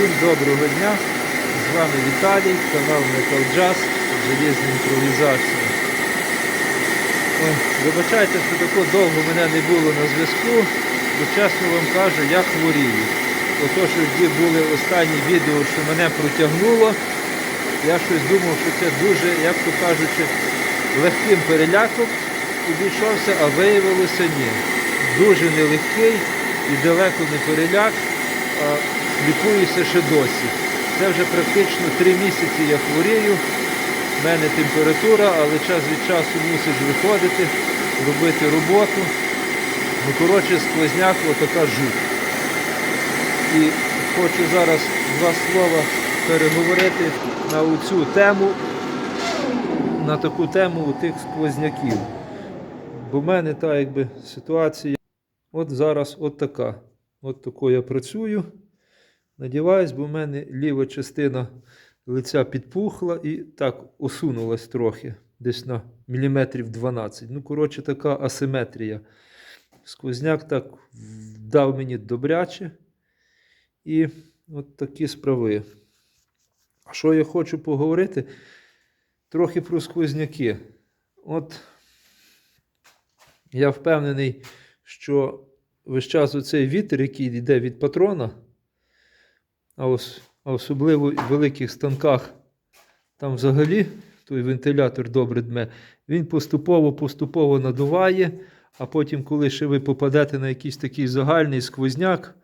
Всім доброго дня! З вами Віталій, канал Metal Jazz, Железні імпровізації. Ой, Вибачайте, що тако довго мене не було на зв'язку, бо чесно вам кажу, я хворію. Ото, що ті були останні відео, що мене протягнуло, я щось думав, що це дуже, як то кажучи, легким переляком обійшовся, а виявилося ні. Дуже нелегкий і далеко не переляк, лікуюся ще досі. Це вже практично три місяці я хворію. У мене температура, але час від часу мусиш виходити, робити роботу. Ну, коротше, сквозняк отака жуть. І хочу зараз два слова переговорити на цю тему, на таку тему у тих сквозняків. Бо в мене та якби ситуація. От зараз от така. От тако я працюю. Надіваюсь, бо в мене ліва частина лиця підпухла і так осунулась трохи, десь на міліметрів 12. Ну, коротше, така асиметрія. Сквозняк так дав мені добряче. І от такі справи. А що я хочу поговорити? Трохи про сквозняки. От я впевнений, що весь час оцей вітер, який йде від патрона, а, ос, а особливо в великих станках, там взагалі той вентилятор добре дме, він поступово-поступово надуває, а потім, коли ще ви попадете на якийсь такий загальний сквозняк,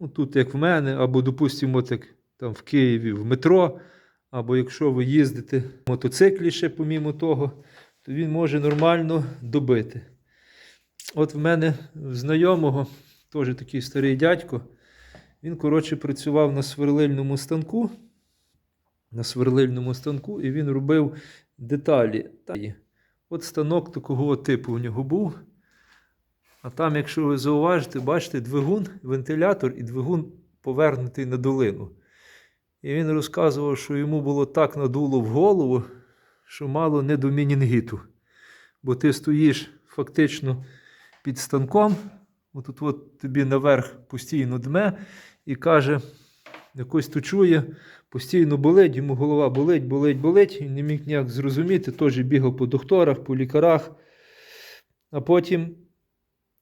ну, тут як в мене, або, допустимо, так, там в Києві в метро, або якщо ви їздите в мотоциклі ще помімо того, то він може нормально добити. От в мене в знайомого, теж такий старий дядько, він, коротше, працював на сверлильному станку. На сверлильному станку, і він робив деталі. От станок такого типу у нього був. А там, якщо ви зауважите, бачите, двигун, вентилятор і двигун повернутий на долину. І він розказував, що йому було так надуло в голову, що мало не до мінінгіту. Бо ти стоїш фактично під станком, отут от тобі наверх постійно дме і каже, якось то чує, постійно болить, йому голова болить, болить, болить. Він не міг ніяк зрозуміти, теж бігав по докторах, по лікарах. А потім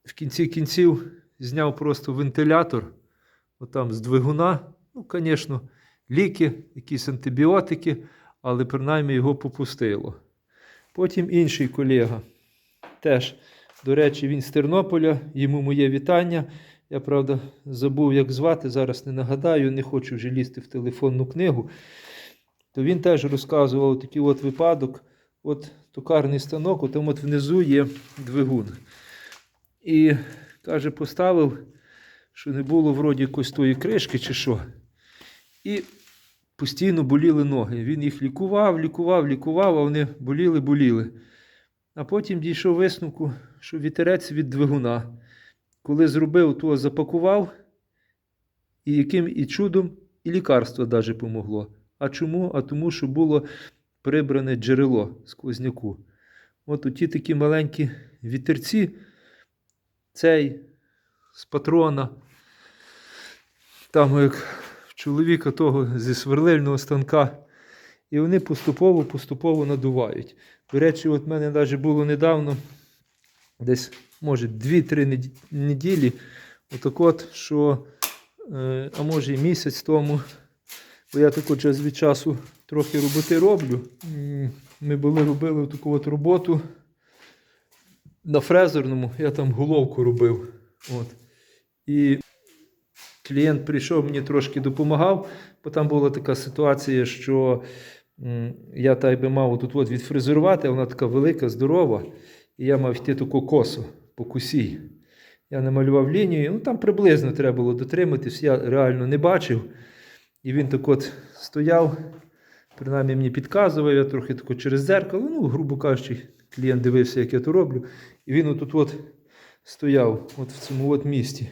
в кінці кінців зняв просто вентилятор, отам з двигуна. Ну, звісно, ліки, якісь антибіотики, але принаймні його попустило. Потім інший колега теж. До речі, він з Тернополя, йому моє вітання. Я, правда, забув, як звати, зараз не нагадаю, не хочу вже лізти в телефонну книгу. То він теж розказував такий от випадок. От токарний станок, там от внизу є двигун. І каже, поставив, що не було вроді якоїсь тої кришки чи що. І постійно боліли ноги. Він їх лікував, лікував, лікував, а вони боліли, боліли. А потім дійшов висновку, що вітерець від двигуна. Коли зробив, то запакував, і яким і чудом, і лікарство навіть помогло. А чому? А тому, що було прибране джерело сквозняку. От оті такі маленькі вітерці, цей з патрона, там як в чоловіка того зі сверлильного станка. І вони поступово-поступово надувають. До речі, от в мене навіть було недавно, десь, може, 2-3 неділі, отак от, що, е, а може і місяць тому, бо я так от час від часу трохи роботи роблю. Ми були робили таку от роботу на фрезерному, я там головку робив. От. І клієнт прийшов, мені трошки допомагав, бо там була така ситуація, що я так би мав тут от відфрезерувати, вона така велика, здорова, і я мав йти таку косу по косі. Я намалював лінію, ну там приблизно треба було дотриматись, я реально не бачив. І він так от стояв, принаймні мені підказував, я трохи тако через дзеркало, ну, грубо кажучи, клієнт дивився, як я то роблю. І він отут от стояв, от в цьому от місці.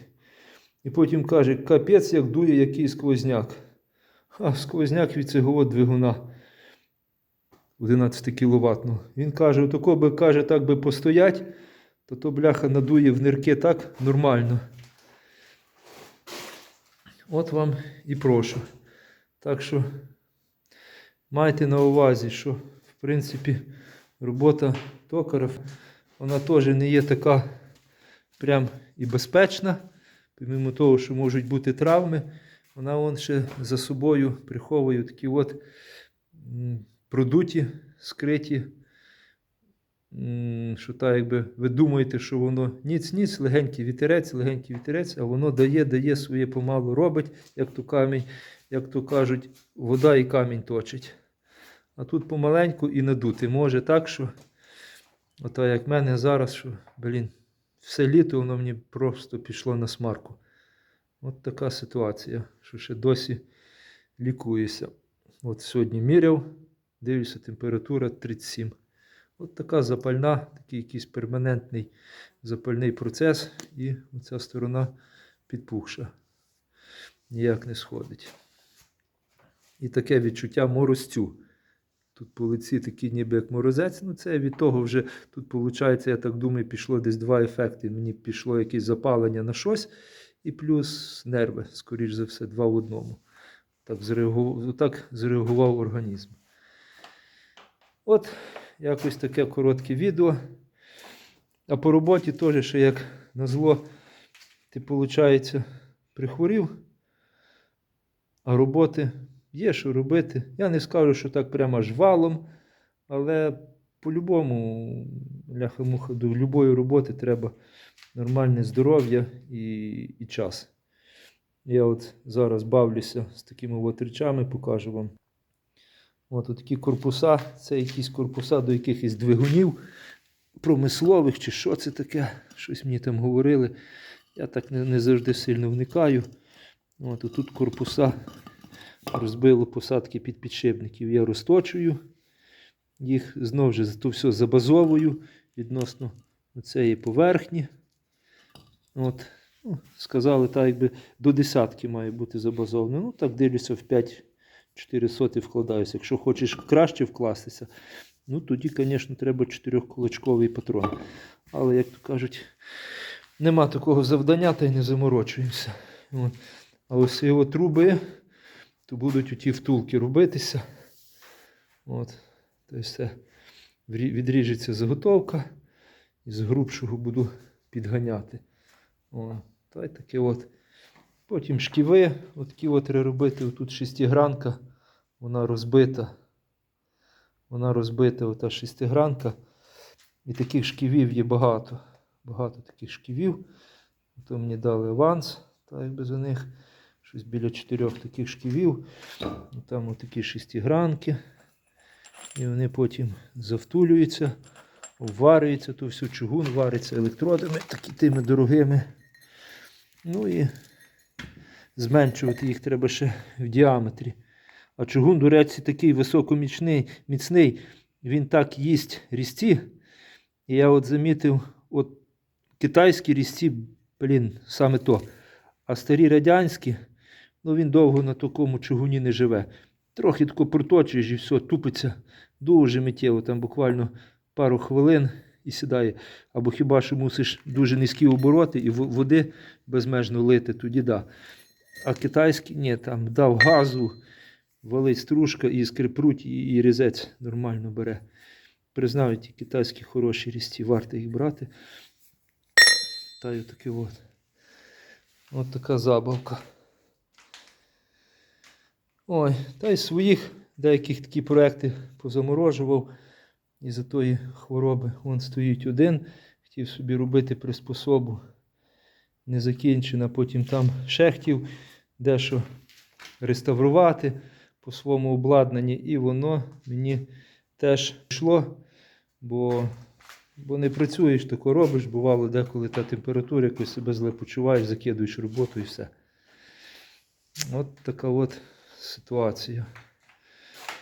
І потім каже, капець, як дує який сквозняк. А сквозняк від цього двигуна 11 кВт. Він каже, отако би каже, так би постоять, то то бляха надує в нирки так нормально. От вам і прошу. Так що майте на увазі, що в принципі робота токарів, вона теж не є така прям і безпечна. Помимо того, що можуть бути травми, вона вон ще за собою приховує такі от продуті, скриті. Що так, якби ви думаєте, що воно ніц-ніц, легенький вітерець, легенький вітерець, а воно дає, дає своє помалу робить, як то камінь, як то кажуть, вода і камінь точить. А тут помаленьку і надути. Може так, що, ото як мене зараз, що, блін, все літо воно мені просто пішло на смарку. От така ситуація, що ще досі лікуюся. От сьогодні міряв, дивлюся, температура 37. От така запальна, такий якийсь перманентний запальний процес, і оця сторона підпухша. Ніяк не сходить. І таке відчуття морозцю. Тут по лиці такі ніби як морозець. Ну, це від того вже тут, виходить, я так думаю, пішло десь два ефекти. Мені пішло якесь запалення на щось, і плюс нерви, скоріш за все, два в одному. Так зреагував, так зреагував організм. От якось таке коротке відео. А по роботі теж, ще як назло, ти, виходить, прихворів, а роботи є що робити. Я не скажу, що так прямо аж валом, але по-любому, ляха-муха, до будь-якої роботи треба нормальне здоров'я і, і час. Я от зараз бавлюся з такими от речами, покажу вам. От такі корпуса, це якісь корпуса до якихось двигунів промислових, чи що це таке, щось мені там говорили. Я так не, не завжди сильно вникаю. От тут корпуса розбило посадки під підшипників. Я розточую їх знову ж то все забазовую відносно цієї поверхні. От, ну, сказали, так якби до десятки має бути забазовано. Ну, так дивлюся, в 5-4 соти вкладаюся. Якщо хочеш краще вкластися, ну тоді, звісно, треба чотирьохкулачковий патрон. Але, як то кажуть, нема такого завдання, та й не заморочуємося. От. А ось його труби, то будуть оті втулки робитися. От. Тобто відріжеться заготовка, і з грубшого буду підганяти. Та й таке от. Потім шківи, от треба робити. Отут шестигранка, вона розбита. Вона розбита, ота шестигранка. І таких шківів є багато. Багато таких шківів. То мені дали аванс, так якби за них. Щось біля чотирьох таких шківів. Там отакі шестигранки. І вони потім завтулюються, варюються, то все чугун вариться електродами, такі тими дорогими. Ну і зменшувати їх треба ще в діаметрі. А чугун, до такий високомічний, міцний, він так їсть різці. І я от замітив, от китайські різці, блін, саме то. А старі радянські, ну він довго на такому чугуні не живе. Трохи тако проточуєш і все, тупиться дуже миттєво, там буквально пару хвилин і сідає. Або хіба що мусиш дуже низькі обороти і води безмежно лити, тоді да. А китайські, ні, там дав газу, валить стружка і скрипруть, і, і різець нормально бере. Признаю, ті китайські хороші різці, варто їх брати. Та й таке от. От така забавка. Ой, та й своїх деяких такі проекти позаморожував із-за тої хвороби. Вон стоїть один, хотів собі робити приспособу. Не закінчена, потім там ще хотів дещо реставрувати по своєму обладнанні, і воно мені теж йшло, бо, бо не працюєш, тако робиш, бувало деколи та температура, якось себе зле почуваєш, закидуєш роботу і все. От така от ситуація.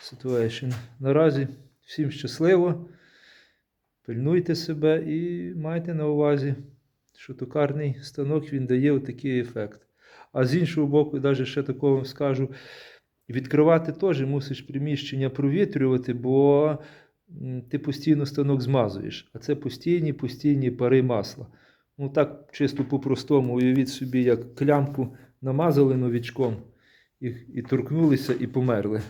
Situation. Наразі всім щасливо. Пильнуйте себе і майте на увазі, що токарний станок він дає такий ефект. А з іншого боку, навіть ще такого вам скажу, відкривати теж мусиш приміщення провітрювати, бо ти постійно станок змазуєш. А це постійні, постійні пари масла. Ну так, чисто по-простому, уявіть собі, як клямку намазали новічком, і, і торкнулися і померли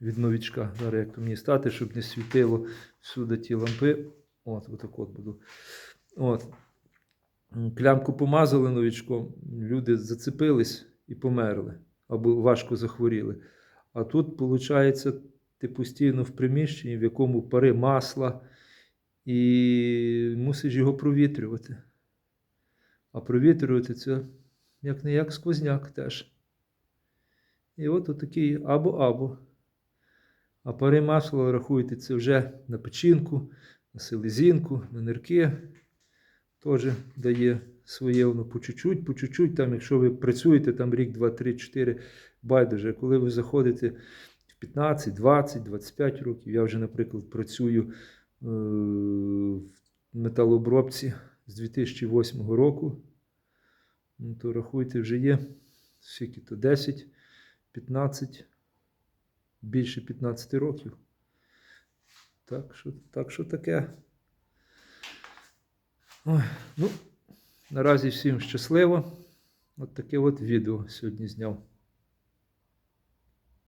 від новічка. Зараз як мені стати, щоб не світило всюди ті лампи. От, отак от буду. От. Клямку помазали новічком, люди зацепились і померли, або важко захворіли. А тут, виходить, ти постійно в приміщенні, в якому пари масла, і мусиш його провітрювати. А провітрювати це як не як сквозняк теж. І от отакий або-або. А пари масла, рахуйте, це вже на печінку, на селезінку, на нирки. Теж дає своє воно по чуть-чуть, по чуть-чуть. Там, якщо ви працюєте там рік, два, три, чотири, байдуже. Коли ви заходите в 15, 20, 25 років, я вже, наприклад, працюю е, в металообробці з 2008 року, ну, то рахуйте, вже є скільки то 10, 15, більше 15 років. Так що, так що таке. Ой, ну, наразі всім щасливо. От таке от відео сьогодні зняв.